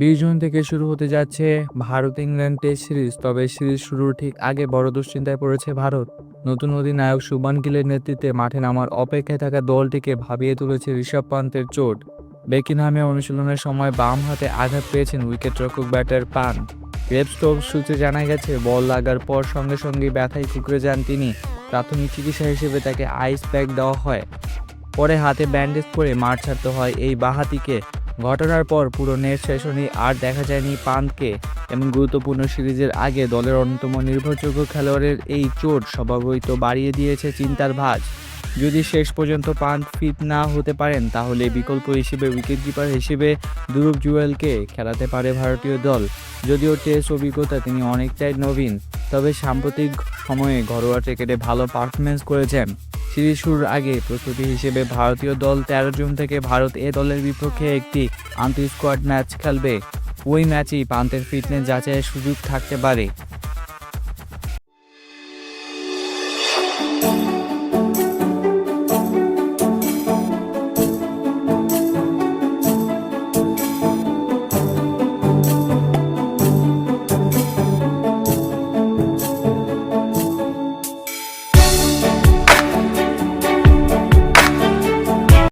বিশ জুন থেকে শুরু হতে যাচ্ছে ভারত ইংল্যান্ড টেস্ট সিরিজ, তবে সিরিজ শুরুর ঠিক আগে বড় দুশ্চিন্তায় পড়েছে ভারত। নতুন অধিনায়ক শুভমান গিলের নেতৃত্বে মাঠে নামার অপেক্ষায় থাকা দলটিকে ভাবিয়ে তুলেছে ঋষভ পান্তের চোট। বেকিনহামে অনুশীলনের সময় বাম হাতে আঘাত পেয়েছেন উইকেটরক্ষক ব্যাটার পান। গ্রেপস্টোভ সূত্রে জানা গেছে, বল লাগার পর সঙ্গে সঙ্গে ব্যথায় কুকড়ে যান তিনি। প্রাথমিক চিকিৎসা হিসেবে তাকে আইস প্যাক দেওয়া হয়। পরে হাতে ব্যান্ডেজ করে মাঠ ছাড়তে হয় এই বাহাতিকে ঘটনার পর পুরো নেট সেশনে আর দেখা যায়নি পান্তকে এমন গুরুত্বপূর্ণ সিরিজের আগে দলের অন্যতম নির্ভরযোগ্য খেলোয়াড়ের এই চোট স্বভাবই তো বাড়িয়ে দিয়েছে চিন্তার ভাঁজ। যদি শেষ পর্যন্ত পান্ত ফিট না হতে পারেন, তাহলে বিকল্প হিসেবে উইকেটকিপার হিসেবে দুরূপ জুয়েলকে খেলাতে পারে ভারতীয় দল। যদিও টেস্ট অভিজ্ঞতা তিনি অনেকটাই নবীন, তবে সাম্প্রতিক সময়ে ঘরোয়া ক্রিকেটে ভালো পারফরমেন্স করেছেন। সিরিজ শুরুর আগে প্রস্তুতি হিসেবে ভারতীয় দল তেরো জুন থেকে ভারত এ দলের বিপক্ষে একটি আন্তঃ স্কোয়াড ম্যাচ খেলবে। ওই ম্যাচেই পান্তের ফিটনেস যাচাইয়ের সুযোগ থাকতে পারে।